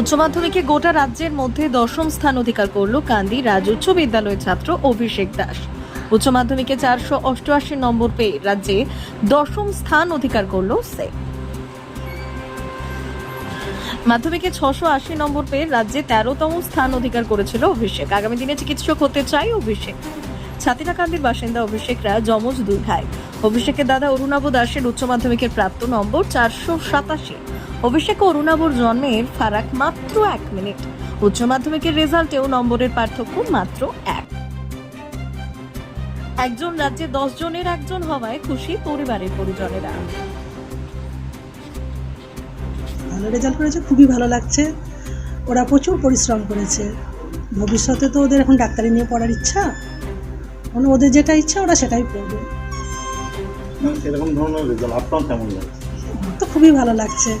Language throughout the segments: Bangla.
উচ্চ মাধ্যমিকে গোটা রাজ্যের মধ্যে দশম স্থান অধিকার করল কান্দি রাজ উচ্চ বিদ্যালয়ের ছাত্র অভিষেক দাস। উচ্চ মাধ্যমিকে চারশো অষ্টআশি নম্বর পেয়ে রাজ্যে দশম স্থান অধিকার করল সে। মাধ্যমিকে ছশো আশি নম্বর পেয়ে রাজ্যে তেরোতম স্থান অধিকার করেছিল অভিষেক। আগামী দিনে চিকিৎসক হতে চাই অভিষেক। ছাতিনাকান্দির বাসিন্দা অভিষেকরা যমজ দুই ভাই। অভিষেকের দাদা অরুণাভ দাসের উচ্চ মাধ্যমিকের প্রাপ্ত নম্বর চারশো সাতাশি। অভিষেক ও অরুণাভর জন্মের ফারাক মাত্র এক মিনিট। উচ্চ মাধ্যমিকের রেজাল্টেও নম্বরের পার্থক্য মাত্র এক। একজন রাজ্যে দশ জনের একজন হওয়ায় খুশি পরিবারের পরিজনেরা। ভালো রেজাল্ট করেছে খুবই ভালো লাগছে। ওরা প্রচুর পরিশ্রম করেছে। ভবিষ্যতে তো ওদের এখন ডাক্তারি নিয়ে পড়ার ইচ্ছা। মানে ওদের যেটা ইচ্ছা ওরা সেটাই পড়বে সেরকম ধরনের রেজাল্ট আপনার কেমন লাগছে তো খুবই ভালো লাগছে।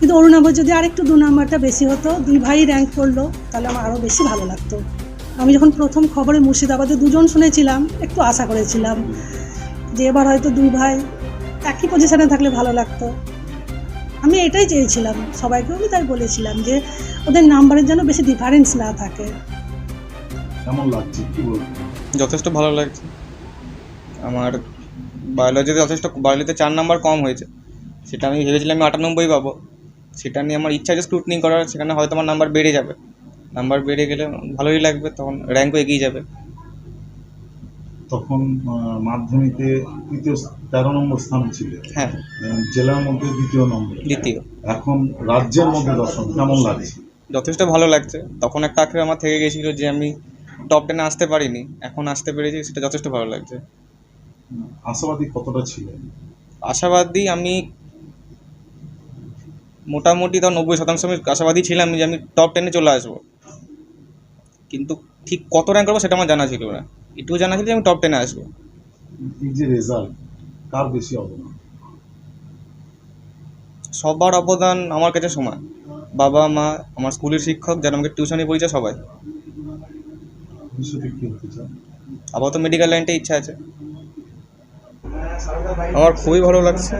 কিন্তু অরুণাভ যদি আরেকটু দু নাম্বারটা বেশি হতো দুই ভাই র্যাঙ্ক করল তাহলে আমার আরও বেশি ভালো লাগতো। আমি যখন প্রথম খবরে মুর্শিদাবাদে দুজন শুনেছিলাম একটু আশা করেছিলাম যে এবার হয়তো দুই ভাই একই পজিশনে থাকলে ভালো লাগতো। আমি এটাই চেয়েছিলাম সবাইকেও আমি তাই বলেছিলাম যে ওদের নাম্বারের যেন বেশি ডিফারেন্স না থাকে। কেমন লাগছে? কি বলব? যথেষ্ট ভালো লাগছে। আমার বায়োলজিতে যথেষ্ট বায়োলজিতে চার নাম্বার কম হয়েছে। সেটা আমি ভেবেছিলাম আমি আটানব্বই পাবো। সেটা নিয়ে আমার ইচ্ছা আছে স্ক্রুটনি করার সেখানে হয়তো আমার নাম্বার বেড়ে যাবে। নাম্বার বেড়ে গেলে ভালোই লাগবে তখন র্যাঙ্কও এগিয়ে যাবে। তখন মাধ্যমিকে তৃতীয় তেরো নম্বর স্থান ছিল। হ্যাঁ। জেলার মধ্যে দ্বিতীয় নম্বর। দ্বিতীয়। এখন রাজ্যের মধ্যে দশম কেমন লাগছে? যথেষ্ট ভালো লাগছে। তখন একটা আঁকড়ে আমার থেকে গেছিল যে আমি টপ টেনে আসতে পারিনি। এখন আসতে পেরেছি সেটা যথেষ্ট ভালো লাগছে। আশাবাদী কতটা ছিল আশাবাদী আমি মোটামুটি ধর নব্বই শতাংশ আমি আশাবাদী ছিলাম যে আমি টপ টেনে চলে আসব। কিন্তু ঠিক কত র্যাঙ্ক করব সেটা আমার জানা ছিল না। এটুকু জানা ছিল যে আমি টপ টেনে আসব। যে রেজাল্ট কার বেশি অবদান? সবার অবদান আমার কাছে সমান। বাবা মা আমার স্কুলের শিক্ষক যারা আমাকে টিউশনি পড়িয়েছে সবাই। আপাতত মেডিকেল লাইনটাই ইচ্ছা আছে। আমার খুবই ভালো লাগছে।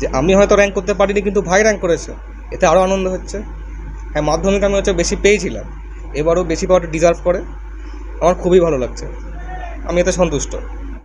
যে আমি হয়তো র্যাঙ্ক করতে পারিনি, কিন্তু ভাই র্যাঙ্ক করেছে। এতে আরও আনন্দ হচ্ছে। হ্যাঁ মাধ্যমিক আমি হচ্ছে বেশি পেয়েছিলাম। এবারও বেশি পাওয়াটা ডিজার্ভ করে। আমার খুবই ভালো লাগছে। আমি এতে সন্তুষ্ট।